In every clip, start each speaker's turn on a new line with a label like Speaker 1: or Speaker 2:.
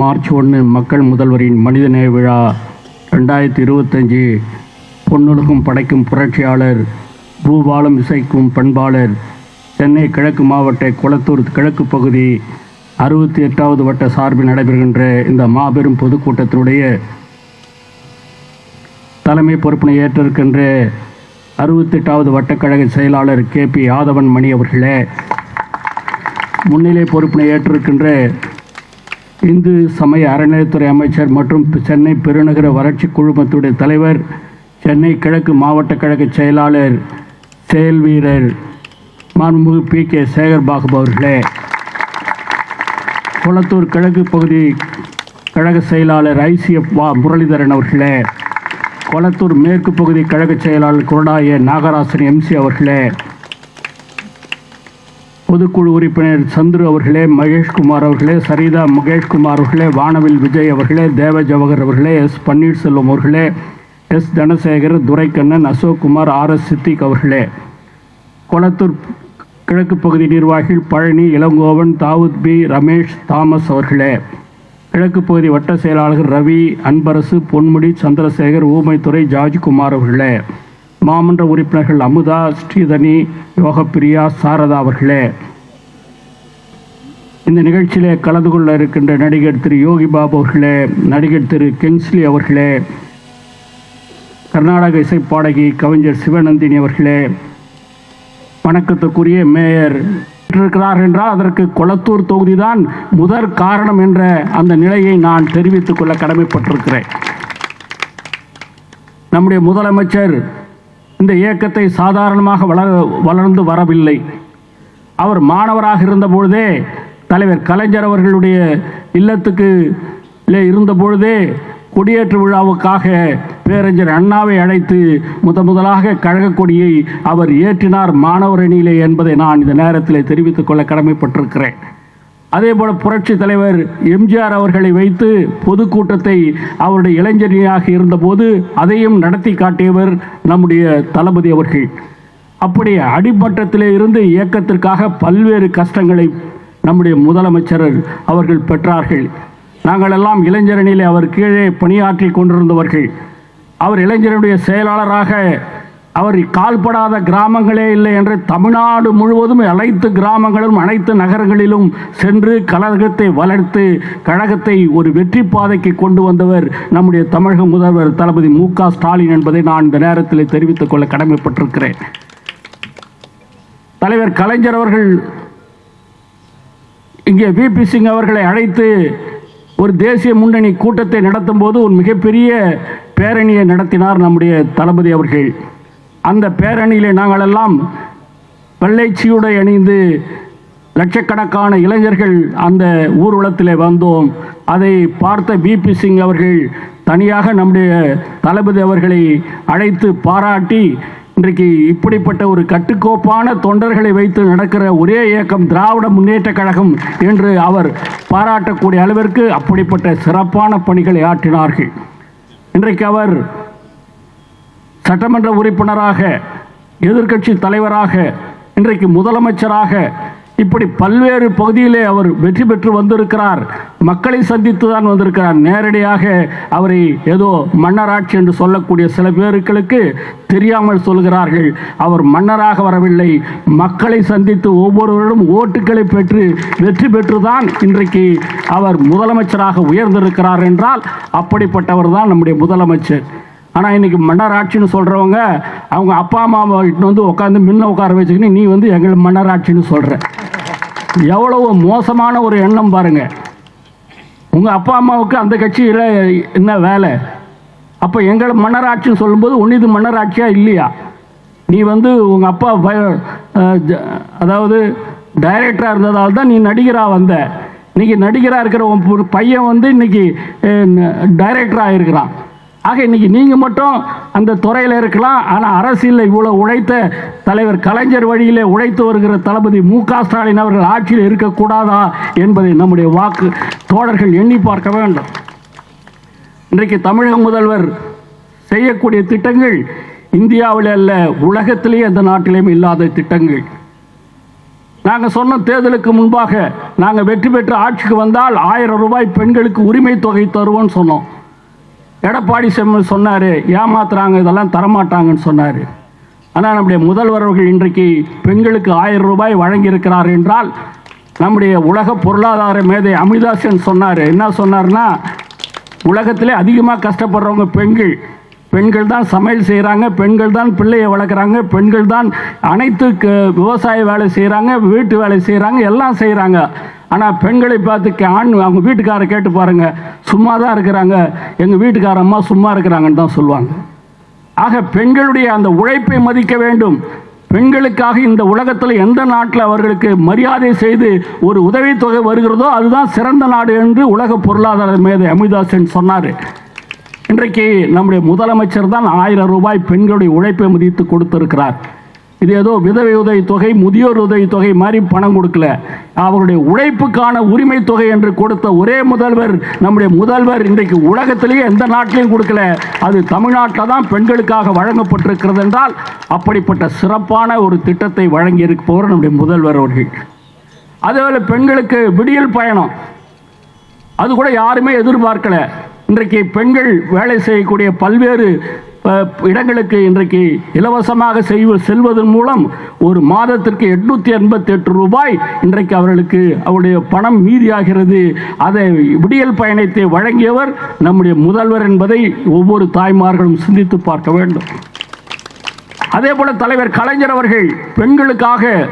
Speaker 1: March ஒன்று மக்கள் முதல்வரின் மனிதநேய விழா ரெண்டாயிரத்தி இருபத்தஞ்சி பொன்னுலகம் படைக்கும் புரட்சியாளர் பூபாலம் இசைக்கும் பண்பாளர் சென்னை கிழக்கு மாவட்ட குளத்தூர் கிழக்கு பகுதி அறுபத்தி எட்டாவது வட்ட சார்பில் நடைபெறுகின்ற இந்த மாபெரும் பொதுக்கூட்டத்தினுடைய தலைமை பொறுப்பினை ஏற்றிருக்கின்ற அறுபத்தெட்டாவது வட்டக்கழக செயலாளர் கே பி யாதவன் மணி அவர்களே முன்னிலை பொறுப்பினை ஏற்றிருக்கின்ற இந்து சமய அறநிலையத்துறை அமைச்சர் மற்றும் சென்னை பெருநகர வறட்சி குழுமத்துடைய தலைவர் சென்னை கிழக்கு மாவட்ட கழக செயலாளர் செயல் வீரர் மாண்புமிகு பி கே சேகர்பாபு அவர்களே. குளத்தூர் கிழக்கு பகுதி கழக செயலாளர் ஐசிஎஃப் வா. முரளிதரன் அவர்களே. கொளத்தூர் மேற்கு பகுதி கழக செயலாளர் குரடாய நாகராசன் எம்சி அவர்களே. பொதுக்குழு உறுப்பினர் சந்துரு அவர்களே மகேஷ்குமார் அவர்களே சரிதா முகேஷ்குமார் அவர்களே வானவில் விஜய் அவர்களே தேவ ஜவஹர் அவர்களே எஸ் பன்னீர்செல்வம் அவர்களே S Dhanasekar Duraikannan Ashokkumar R S Siddique அவர்களே. கொளத்தூர் கிழக்கு பகுதி நிர்வாகிகள் பழனி இளங்கோவன் தாவூத் பி. ரமேஷ் தாமஸ் அவர்களே. கிழக்கு பகுதி வட்ட செயலாளர் ரவி அன்பரசு பொன்முடி சந்திரசேகர் ஊமைத்துறை ஜார்ஜ்குமார் அவர்களே. மாமன்ற உறுப்பினர்கள் அமுதா ஸ்ரீதனி யோகப்பிரியா சாரதா அவர்களே. இந்த நிகழ்ச்சியிலே கலந்து கொள்ள இருக்கின்ற நடிகர் திரு யோகி பாபு அவர்களே நடிகர் திரு கிங்ஸ்லி அவர்களே கர்நாடக இசைப்பாடகி கவிஞர் சிவநந்தினி அவர்களே வணக்கத்துக்குரிய மேயர் இருக்கிறார் என்றால் அதற்கு கொளத்தூர் தொகுதிதான் முதற் காரணம் என்ற அந்த நிலையை நான் தெரிவித்துக் கொள்ள கடமைப்பட்டிருக்கிறேன். நம்முடைய முதலமைச்சர் இந்த இயக்கத்தை சாதாரணமாக வளர் வளர்ந்து வரவில்லை. அவர் மாணவராக இருந்தபொழுதே தலைவர் கலைஞர் அவர்களுடைய இல்லத்துக்கு லே கொடியேற்று விழாவுக்காக பேரறிஞர் அண்ணாவை அழைத்து முத முதலாக கழக கொடியை அவர் ஏற்றினார் மாணவர் அணியிலே என்பதை நான் இந்த நேரத்தில் தெரிவித்துக் கொள்ள கடமைப்பட்டிருக்கிறேன். அதே போல புரட்சி தலைவர் எம்ஜிஆர் அவர்களை வைத்து பொதுக்கூட்டத்தை அவருடைய இளைஞரியாக இருந்தபோது அதையும் நடத்தி காட்டியவர் நம்முடைய தளபதி அவர்கள். அப்படி அடிமட்டத்திலே இருந்து இயக்கத்திற்காக பல்வேறு கஷ்டங்களை நம்முடைய முதலமைச்சர் அவர்கள் பெற்றார்கள். நாங்கள் எல்லாம் இளைஞரணியிலே அவர் கீழே பணியாற்றி கொண்டிருந்தவர்கள். அவர் இளைஞருடைய செயலாளராக அவர் கால்படாத கிராமங்களே இல்லை என்று தமிழ்நாடு முழுவதும் அனைத்து கிராமங்களும் அனைத்து நகரங்களிலும் சென்று கழகத்தை வளர்த்து கழகத்தை ஒரு வெற்றி பாதைக்கு கொண்டு வந்தவர் நம்முடைய தமிழக முதல்வர் தளபதி மு ஸ்டாலின் என்பதை நான் இந்த நேரத்தில் தெரிவித்துக் கொள்ள கடமைப்பட்டிருக்கிறேன். தலைவர் கலைஞர் அவர்கள் இங்கே விபி சிங் அவர்களை அழைத்து ஒரு தேசிய முன்னணி கூட்டத்தை நடத்தும் போது ஒரு மிகப்பெரிய பேரணியை நடத்தினார் நம்முடைய தளபதி அவர்கள். அந்த பேரணியில் நாங்களெல்லாம் வெள்ளைச்சியுடை அணிந்து லட்சக்கணக்கான இளைஞர்கள் அந்த ஊர்வலத்தில் வந்தோம். அதை பார்த்த பிபி சிங் அவர்கள் தனியாக நம்முடைய தளபதி அவர்களை அழைத்து பாராட்டி இன்றைக்கு இப்படிப்பட்ட ஒரு கட்டுக்கோப்பான தொண்டர்களை வைத்து நடக்கிற ஒரே இயக்கம் திராவிட முன்னேற்ற கழகம் என்று அவர் பாராட்டக்கூடிய அளவிற்கு அப்படிப்பட்ட சிறப்பான பணிகளை ஆற்றினார்கள். இன்றைக்கு அவர் சட்டமன்ற உறுப்பினராக எதிர்க்கட்சி தலைவராக இன்றைக்கு முதலமைச்சராக இப்படி பல்வேறு பகுதியிலே அவர் வெற்றி பெற்று வந்திருக்கிறார். மக்களை சந்தித்து தான் வந்திருக்கிறார். நேரடியாக அவரை ஏதோ மன்னராட்சி என்று சொல்லக்கூடிய சில பேருக்களுக்கு தெரியாமல் சொல்கிறார்கள். அவர் மன்னராக வரவில்லை. மக்களை சந்தித்து ஒவ்வொருவரும் ஓட்டுகளை பெற்று வெற்றி பெற்றுதான் இன்றைக்கு அவர் முதலமைச்சராக உயர்ந்திருக்கிறார் என்றால் அப்படிப்பட்டவர் தான் நம்முடைய முதலமைச்சர். ஆனால் இன்றைக்கி மன்னர் ஆட்சின்னு சொல்கிறவங்க அவங்க அப்பா அம்மாவை இட்டுன்னு வந்து உட்காந்து முன்ன உட்கார வச்சுக்கின்னு நீ வந்து எங்கள் மன்னர் ஆட்சின்னு சொல்கிற எவ்வளவு மோசமான ஒரு எண்ணம் பாருங்கள் உங்கள் அப்பா அம்மாவுக்கு அந்த கட்சியில் என்ன வேலை? அப்போ எங்களை மன்னராட்சின்னு சொல்லும்போது உன்னிது இது இல்லையா? நீ வந்து உங்கள் அப்பா பய- அதாவது டைரக்டராக இருந்ததால் தான் நீ நடிகராக வந்த. இன்றைக்கி நடிகராக இருக்கிற உன் பையன் வந்து இன்றைக்கி டைரக்டராக இருக்கிறான் ஆக இன்னைக்கு நீங்கள் மட்டும் அந்த துறையில் இருக்கலாம் ஆனால் அரசியலில் இவ்வளோ உழைத்த தலைவர் கலைஞர் வழியிலே உழைத்து வருகிற தளபதி மு க ஸ்டாலின் அவர்கள் ஆட்சியில் இருக்கக்கூடாதா என்பதை நம்முடைய வாக்கு தோழர்கள் எண்ணி பார்க்க வேண்டும். இன்றைக்கு தமிழக முதல்வர் செய்யக்கூடிய திட்டங்கள் இந்தியாவில் அல்ல உலகத்திலேயே எந்த நாட்டிலையும் இல்லாத திட்டங்கள். நாங்கள் சொன்ன தேர்தலுக்கு முன்பாக நாங்கள் வெற்றி பெற்று ஆட்சிக்கு வந்தால் ஆயிரம் ரூபாய் பெண்களுக்கு உரிமை தொகை தருவோம்னு சொன்னோம். எடப்பாடி செம்ம சொன்னார் ஏமாத்துறாங்க இதெல்லாம் தரமாட்டாங்கன்னு சொன்னார். ஆனால் நம்முடைய முதல்வர் அவர்கள் இன்றைக்கு பெண்களுக்கு ஆயிரம் ரூபாய் வழங்கியிருக்கிறார் என்றால் நம்முடைய உலக பொருளாதார மேதை அமிதாசன் சொன்னார். என்ன சொன்னார்னா உலகத்திலே அதிகமாக கஷ்டப்படுறவங்க பெண்கள். பெண்கள் தான் சமையல் செய்கிறாங்க பெண்கள் தான் பிள்ளையை வளர்க்குறாங்க பெண்கள் தான் அனைத்து க- விவசாய வேலை செய்கிறாங்க வீட்டு வேலை செய்கிறாங்க எல்லாம் செய்கிறாங்க ஆனால் பெண்களை பார்த்து கே- ஆண் அவங்க வீட்டுக்காரரை கேட்டு பாருங்க. சும்மா தான் இருக்கிறாங்க. எங்கள் வீட்டுக்கார அம்மா சும்மா இருக்கிறாங்கன்னு தான் சொல்லுவாங்க. ஆக பெண்களுடைய அந்த உழைப்பை மதிக்க வேண்டும். பெண்களுக்காக இந்த உலகத்தில் எந்த நாட்டில் அவர்களுக்கு மரியாதை செய்து ஒரு உதவித்தொகை வருகிறதோ அதுதான் சிறந்த நாடு என்று உலக பொருளாதார மேதை அமிதாசன் சொன்னார். இன்றைக்கு நம்முடைய முதலமைச்சர் தான் ஆயிரம் ரூபாய் பெண்களுடைய உழைப்பை மதித்து கொடுத்திருக்கிறார். இது ஏதோ விதவை உதவி தொகை முதியோர் உதவி தொகை மாதிரி பணம் கொடுக்கல. அவருடைய உழைப்புக்கான உரிமை தொகை என்று கொடுத்த ஒரே முதல்வர் நம்முடைய முதல்வர் இன்றைக்கு உலகத்திலேயே எந்த நாட்டிலையும் கொடுக்கல. அது தமிழ்நாட்டில் தான் பெண்களுக்காக வழங்கப்பட்டிருக்கிறது என்றால் அப்படிப்பட்ட சிறப்பான ஒரு திட்டத்தை வழங்கியிருப்பவர் நம்முடைய முதல்வர் அவர்கள். அதேபோல் பெண்களுக்கு விடியல் பயணம். அது கூட யாருமே எதிர்பார்க்கல. இன்றைக்கு பெண்கள் வேலை செய்யக்கூடிய பல்வேறு இடங்களுக்கு இன்றைக்கு இலவசமாக செய்வ செல்வதன் மூலம் ஒரு மாதத்திற்கு எட்நூற்றி எண்பத்தி எட்டு ரூபாய் இன்றைக்கு அவர்களுக்கு அவருடைய பணம் மீதியாகிறது. அதை விடியல் பயணத்தை வழங்கியவர் நம்முடைய முதல்வர் என்பதை ஒவ்வொரு தாய்மார்களும் சிந்தித்து பார்க்க வேண்டும். அதே போல தலைவர் கலைஞர் அவர்கள் பெண்களுக்காக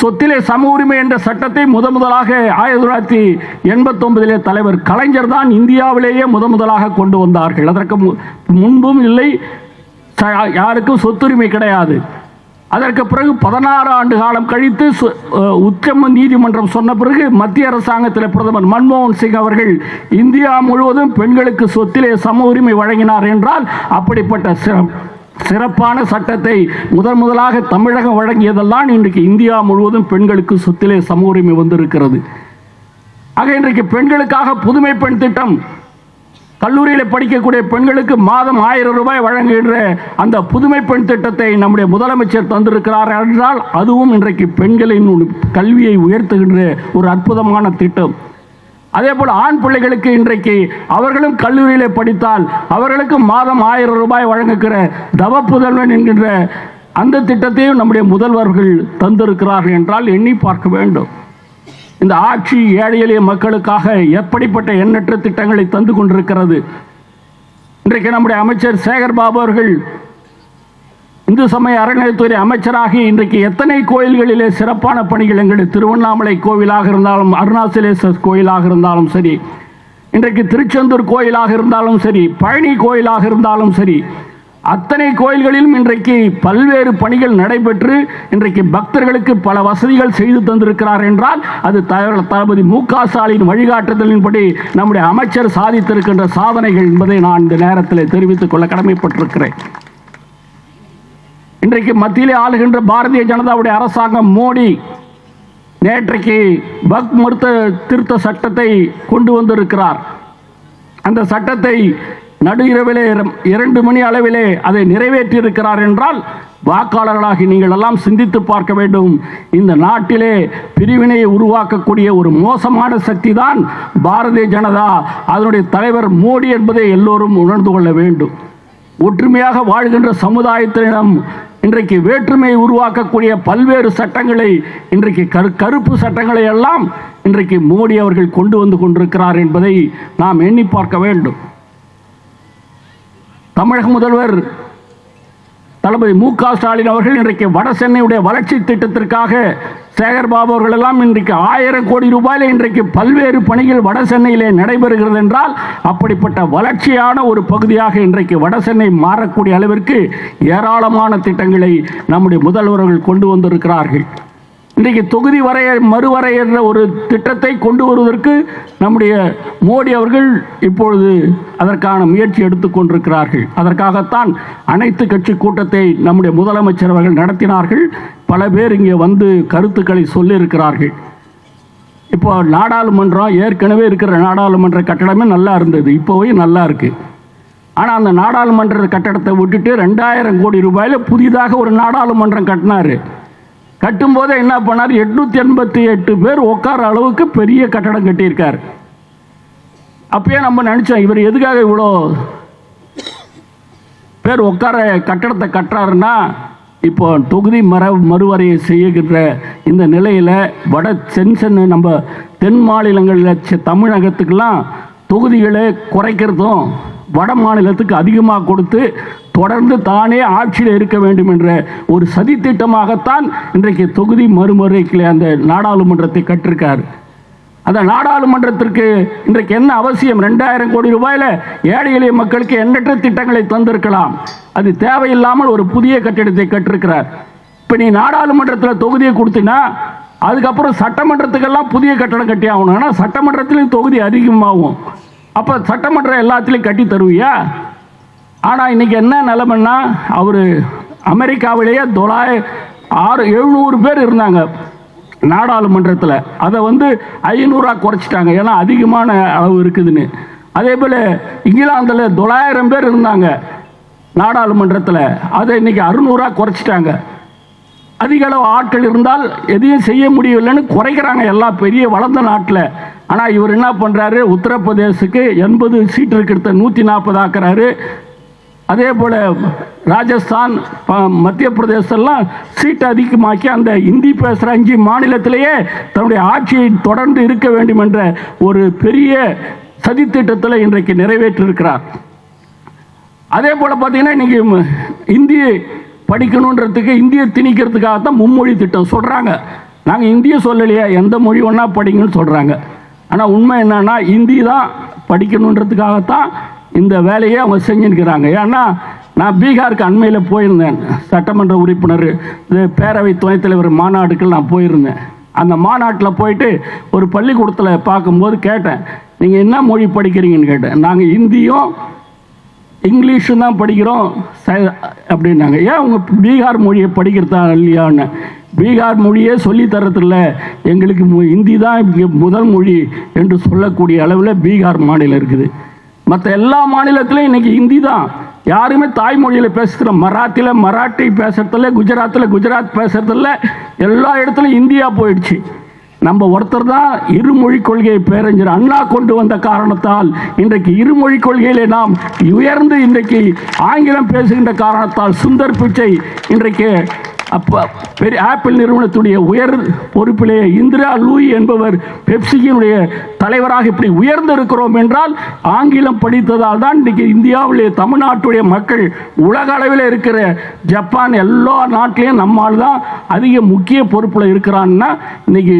Speaker 1: சொத்திலே சம உரிமை என்ற சட்டத்தை முத முதலாக ஆயிரத்தி தொள்ளாயிரத்தி எண்பத்தொன்பதிலே தலைவர் கலைஞர் தான் இந்தியாவிலேயே முத முதலாக கொண்டு வந்தார்கள். அதற்கு மு- முன்பும் இல்லை ச- யாருக்கும் சொத்துரிமை கிடையாது. அதற்கு பிறகு பதினாறு ஆண்டு காலம் கழித்து சு- உச்சம நீதிமன்றம் சொன்ன பிறகு மத்திய அரசாங்கத்தில் பிரதமர் மன்மோகன் சிங் அவர்கள் இந்தியா முழுவதும் பெண்களுக்கு சொத்திலே சம உரிமை வழங்கினார் என்றால் அப்படிப்பட்ட சிற- சிறப்பான சட்டத்தை முதன் முதலாக தமிழகம் வழங்கியதெல்லாம் இன்றைக்கு இந்தியா முழுவதும் பெண்களுக்கு சொத்திலே சம உரிமை வந்திருக்கிறது. ஆக இன்றைக்கு பெண்களுக்காக புதுமை பெண் திட்டம் கல்லூரியில் படிக்கக்கூடிய பெண்களுக்கு மாதம் ஆயிரம் ரூபாய் வழங்குகின்ற அந்த புதுமை பெண் திட்டத்தை நம்முடைய முதலமைச்சர் தந்திருக்கிறார் என்றால் அதுவும் இன்றைக்கு பெண்களின் கல்வியை உயர்த்துகின்ற ஒரு அற்புதமான திட்டம். அதே போல் ஆண் பிள்ளைகளுக்கு இன்றைக்கு அவர்களும் கல்லூரியில் படித்தால் அவர்களுக்கு மாதம் ஆயிரம் ரூபாய் வழங்குகிற தவ புதல்வன் என்கின்ற அந்த திட்டத்தையும் நம்முடைய முதல்வர்கள் தந்திருக்கிறார்கள் என்றால் எண்ணி பார்க்க வேண்டும். இந்த ஆட்சி ஏழை எளிய மக்களுக்காக எப்படிப்பட்ட எண்ணற்ற திட்டங்களை தந்து கொண்டிருக்கிறது. இன்றைக்கு நம்முடைய அமைச்சர் சேகர் பாபு அவர்கள் இந்து சமய அறநிலையத்துறை அமைச்சராகி இன்றைக்கு எத்தனை கோயில்களிலே சிறப்பான பணிகள் எங்களுக்கு திருவண்ணாமலை கோவிலாக இருந்தாலும் அருணாச்சலேஸ்வர் கோயிலாக இருந்தாலும் சரி இன்றைக்கு திருச்செந்தூர் கோயிலாக இருந்தாலும் சரி பழனி கோயிலாக இருந்தாலும் சரி அத்தனை கோயில்களிலும் இன்றைக்கு பல்வேறு பணிகள் நடைபெற்று இன்றைக்கு பக்தர்களுக்கு பல வசதிகள் செய்து தந்திருக்கிறார் என்றால் அது த- தளபதி மு க ஸ்டாலின் வழிகாட்டுதலின்படி நம்முடைய அமைச்சர் சாதித்திருக்கின்ற சாதனைகள் என்பதை நான் இந்த நேரத்தில் தெரிவித்துக் கொள்ள கடமைப்பட்டிருக்கிறேன். இன்றைக்கு மத்தியிலே ஆளுகின்ற பாரதிய ஜனதாவுடைய அரசாங்கம் மோடி நேற்றைக்கு பக் மருத்த திருத்த சட்டத்தை கொண்டு வந்திருக்கிறார். அந்த சட்டத்தை நடு இரவிலே இரண்டு மணி அளவிலே அதை நிறைவேற்றியிருக்கிறார் என்றால் வாக்காளர்களாகி நீங்கள் எல்லாம் சிந்தித்து பார்க்க வேண்டும். இந்த நாட்டிலே பிரிவினையை உருவாக்கக்கூடிய ஒரு மோசமான சக்தி தான் பாரதிய ஜனதா. அதனுடைய தலைவர் மோடி என்பதை எல்லோரும் உணர்ந்து கொள்ள வேண்டும். ஒற்றுமையாக வாழ்கின்ற சமுதாயத்தினிடம் இன்றைக்கு வேற்றுமையை உருவாக்கக்கூடிய பல்வேறு சட்டங்களை இன்றைக்கு கரு கருப்பு சட்டங்களை எல்லாம் இன்றைக்கு மோடி அவர்கள் கொண்டு வந்து கொண்டிருக்கிறார் என்பதை நாம் எண்ணி பார்க்க வேண்டும். தமிழக முதல்வர் தளபதி மு க ஸ்டாலின் அவர்கள் இன்றைக்கு வட சென்னையுடைய வளர்ச்சி திட்டத்திற்காக சேகர் பாபு அவர்கள் எல்லாம் இன்றைக்கு ஆயிரம் கோடி ரூபாயில இன்றைக்கு பல்வேறு பணிகள் வட சென்னையிலே நடைபெறுகிறது என்றால் அப்படிப்பட்ட வளர்ச்சியான ஒரு பகுதியாக இன்றைக்கு வட சென்னை மாறக்கூடிய அளவிற்கு ஏராளமான திட்டங்களை நம்முடைய முதல்வர்கள் கொண்டு வந்திருக்கிறார்கள். இன்றைக்கு தொகுதி வரைய மறுவரையற ஒரு திட்டத்தை கொண்டு வருவதற்கு நம்முடைய மோடி அவர்கள் இப்பொழுது அதற்கான முயற்சி எடுத்துக்கொண்டிருக்கிறார்கள் அதற்காகத்தான் அனைத்து கட்சி கூட்டத்தை நம்முடைய முதலமைச்சர் அவர்கள் நடத்தினார்கள். பல பேர் இங்கே வந்து கருத்துக்களை சொல்லியிருக்கிறார்கள். இப்போ நாடாளுமன்றம் ஏற்கனவே இருக்கிற நாடாளுமன்ற கட்டடமே நல்லா இருந்தது இப்போவே நல்லா இருக்குது ஆனால் அந்த நாடாளுமன்ற கட்டடத்தை விட்டுட்டு ரெண்டாயிரம் கோடி ரூபாயில் புதிதாக ஒரு நாடாளுமன்றம் கட்டினார். கட்டும்போதே என்ன பண்ணார்? எட்நூத்தி எண்பத்தி எட்டு பேர் உட்கார அளவுக்கு பெரிய கட்டடம் கட்டியிருக்கார். அப்பயே நம்ம நினச்சோம் இவர் எதுக்காக இவ்வளோ பேர் உட்கார கட்டடத்தை கட்டுறாருன்னா இப்போ தொகுதி மர மறுவரையை செய்கின்ற இந்த நிலையில் வட சென்சன் நம்ம தென் மாநிலங்களில் செ- தமிழகத்துக்கெல்லாம் தொகுதிகளை குறைக்கிறதும் வட மாநிலத்துக்கு அதிகமாக கொடுத்து தொடர்ந்து தானே ஆட்சியில் இருக்க வேண்டும் என்ற ஒரு சதித்திட்டமாகத்தான் இன்றைக்கு தொகுதி மறுமுறைக்கில் அந்த நாடாளுமன்றத்தை கற்றிருக்கார் அந்த நாடாளுமன்றத்திற்கு இன்றைக்கு என்ன அவசியம்? ரெண்டாயிரம் கோடி ரூபாயில ஏழை எளிய மக்களுக்கு எண்ணற்ற திட்டங்களை தந்திருக்கலாம். அது தேவையில்லாமல் ஒரு புதிய கட்டிடத்தை கட்டிருக்கிறார். இப்போ நீ நாடாளுமன்றத்தில் தொகுதியை கொடுத்தினா அதுக்கப்புறம் சட்டமன்றத்துக்கெல்லாம் புதிய கட்டடம் கட்டி ஆகணும். ஆனால் சட்டமன்றத்திலையும் தொகுதி அதிகமாகும். அப்போ சட்டமன்றம் எல்லாத்துலேயும் கட்டி தருவியா? ஆனால் இன்னைக்கு என்ன நிலைமைன்னா அவர் அமெரிக்காவிலேயே தொள்ளாய ஆறு எழுநூறு பேர் இருந்தாங்க நாடாளுமன்றத்தில். அதை வந்து ஐநூறுரூவா குறைச்சிட்டாங்க. ஏன்னா அதிகமான அளவு இருக்குதுன்னு. அதே போல் இங்கிலாந்தில் தொள்ளாயிரம் பேர் இருந்தாங்க நாடாளுமன்றத்தில். அதை இன்னைக்கு அறுநூறுவா குறைச்சிட்டாங்க. அதிக அளவு ஆட்கள் இருந்தால் எதையும் செய்ய முடியவில்லைன்னு குறைக்கிறாங்க எல்லா பெரிய வளர்ந்த நாட்டில். ஆனால் இவர் என்ன பண்ணுறாரு உத்தரப்பிரதேசுக்கு எண்பது சீட் இருக்கிறத நூற்றி நாற்பது ஆக்குறாரு. அதே போல் ராஜஸ்தான் மத்திய பிரதேசெல்லாம் சீட்டு அதிகமாக்கி அந்த இந்தி பேசுகிற அஞ்சு மாநிலத்திலேயே தன்னுடைய ஆட்சியை தொடர்ந்து இருக்க வேண்டும் என்ற ஒரு பெரிய சதித்திட்டத்தில் இன்றைக்கு நிறைவேற்றிருக்கிறார். அதே போல் பார்த்தீங்கன்னா இன்றைக்கி இந்தி படிக்கணுன்றதுக்கு திணிக்கிறதுக்காக தான் மும்மொழி திட்டம் சொல்கிறாங்க நாங்கள் இந்திய சொல்லலையா எந்த மொழி ஒன்றா படிங்கன்னு சொல்கிறாங்க ஆனால் உண்மை என்னன்னா இந்தி தான் படிக்கணுன்றதுக்காகத்தான் இந்த வேலையை அவங்க செஞ்சுருக்கிறாங்க ஏன்னா நான் பீகாருக்கு அண்மையில் போயிருந்தேன். சட்டமன்ற உறுப்பினர் இது பேரவை துணைத் தலைவர் மாநாடுக்கு நான் போயிருந்தேன். அந்த மாநாட்டில் போயிட்டு ஒரு பள்ளிக்கூடத்தில் பார்க்கும்போது கேட்டேன். நீங்கள் என்ன மொழி படிக்கிறீங்கன்னு கேட்டேன். நாங்கள் இந்தியும் இங்கிலீஷும் தான் படிக்கிறோம் ச- அப்படின்னாங்க. ஏன் உங்கள் பீகார் மொழியை படிக்கிறதா இல்லையான்னு? பீகார் மொழியே சொல்லி எங்களுக்கு இந்தி ஹிந்தி தான் முதல் மொழி என்று சொல்லக்கூடிய அளவில் பீகார் மாநிலம் இருக்குது. மற்ற எல்லா மாநிலத்திலையும் இன்றைக்கி ஹிந்தி தான். யாருமே தாய்மொழியில் பேசுகிற மராத்தியில் மராட்டி பேசுறதில்ல. குஜராத்தில் குஜராத் பேசுகிறதில்ல எல்லா இடத்துலையும் இந்தியா போயிடுச்சு. நம்ம ஒருத்தர் தான் இருமொழி கொள்கையை பேரறிஞர் அண்ணா கொண்டு வந்த காரணத்தால் இன்றைக்கு இருமொழி கொள்கையிலே நாம் உயர்ந்து இன்றைக்கு ஆங்கிலம் பேசுகின்ற காரணத்தால் சுந்தர் பிச்சை இன்றைக்கு அப்போ பெரிய ஆப்பிள் நிறுவனத்துடைய உயர் பொறுப்பிலே இந்திரா லூயி என்பவர் பெப்சியினுடைய தலைவராக இப்படி உயர்ந்திருக்கிறோம் என்றால் ஆங்கிலம் படித்ததால் தான் இன்றைக்கி இந்தியாவிலே தமிழ்நாட்டுடைய மக்கள் உலக அளவில் இருக்கிற ஜப்பான் எல்லா நாட்டிலையும் நம்மால் தான் அதிக முக்கிய பொறுப்பில் இருக்கிறான்னா இன்னைக்கு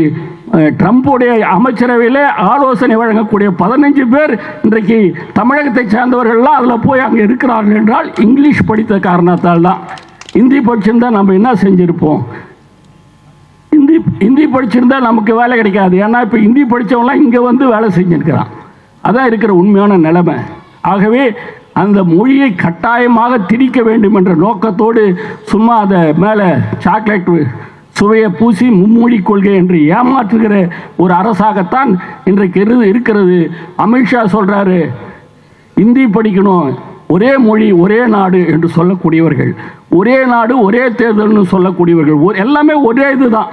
Speaker 1: ட்ரம்ப்புடைய அமைச்சரவையில் ஆலோசனை வழங்கக்கூடிய பதினஞ்சு பேர் இன்றைக்கு தமிழகத்தை சேர்ந்தவர்கள்லாம் அதில் போய் அங்கே இருக்கிறார்கள் என்றால் இங்கிலீஷ் படித்த காரணத்தால் தான். ஹிந்தி படிச்சிருந்தா நம்ம என்ன செஞ்சுருப்போம்? இந்தி ஹிந்தி படிச்சிருந்தா நமக்கு வேலை கிடைக்காது. ஏன்னா இப்போ ஹிந்தி படித்தவங்களாம் இங்கே வந்து வேலை செஞ்சுருக்கிறான். அதான் இருக்கிற உண்மையான நிலைமை. ஆகவே அந்த மொழியை கட்டாயமாக திரிக்க வேண்டும் என்ற நோக்கத்தோடு சும்மா அதை மேலே சாக்லேட் சுவையை பூசி மும்மொழி கொள்கை என்று ஏமாற்றுகிற ஒரு அரசாகத்தான் இன்றைக்கு இரு இருக்கிறது. அமித்ஷா சொல்கிறாரு இந்தி படிக்கணும். ஒரே மொழி ஒரே நாடு என்று சொல்லக்கூடியவர்கள் ஒரே நாடு ஒரே தேர்தல்னு சொல்லக்கூடியவர்கள் எல்லாமே ஒரே இதுதான்.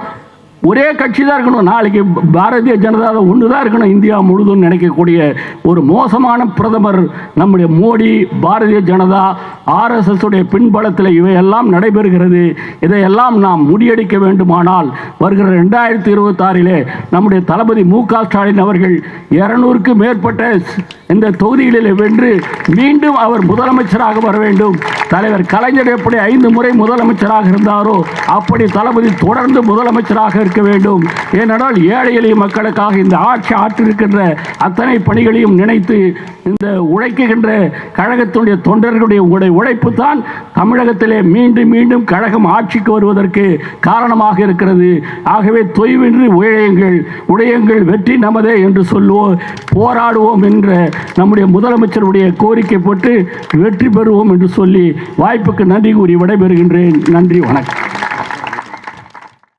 Speaker 1: ஒரே கட்சி தான் இருக்கணும். நாளைக்கு பாரதிய ஜனதா ஒன்று தான் இருக்கணும். இந்தியா முழுதும் நினைக்கக்கூடிய ஒரு மோசமான பிரதமர் நம்முடைய மோடி பாரதிய ஜனதா ஆர்எஸ்எஸ் உடைய பின்பலத்தில் இவையெல்லாம் நடைபெறுகிறது. இதையெல்லாம் நாம் முடியடிக்க வேண்டுமானால் வருகிற ரெண்டாயிரத்தி இருபத்தாறிலே நம்முடைய தளபதி மு க ஸ்டாலின் அவர்கள் இரநூறுக்கு மேற்பட்ட இந்த தொகுதிகளில் வென்று மீண்டும் அவர் முதலமைச்சராக வர வேண்டும். தலைவர் கலைஞர் எப்படி ஐந்து முறை முதலமைச்சராக இருந்தாரோ அப்படி தளபதி தொடர்ந்து முதலமைச்சராக இருக்க வேண்டும். ஏனென்றால் ஏழை எளிய மக்களுக்காக இந்த ஆட்சி ஆற்றிருக்கின்ற அத்தனை பணிகளையும் நினைத்து இந்த உழைக்குகின்ற கழகத்துடைய தொண்டர்களுடைய உடைய உழைப்பு தான் தமிழகத்திலே மீண்டும் மீண்டும் கழகம் ஆட்சிக்கு வருவதற்கு காரணமாக இருக்கிறது. ஆகவே தொய்வின்றி உழையுங்கள் உடையங்கள் வெற்றி நமதே என்று சொல்லுவோம் போராடுவோம் என்ற நம்முடைய முதலமைச்சருடைய கோரிக்கை போட்டு வெற்றி பெறுவோம் என்று சொல்லி வாய்ப்புக்கு நன்றி கூறி விடைபெறுகின்றேன். நன்றி வணக்கம்.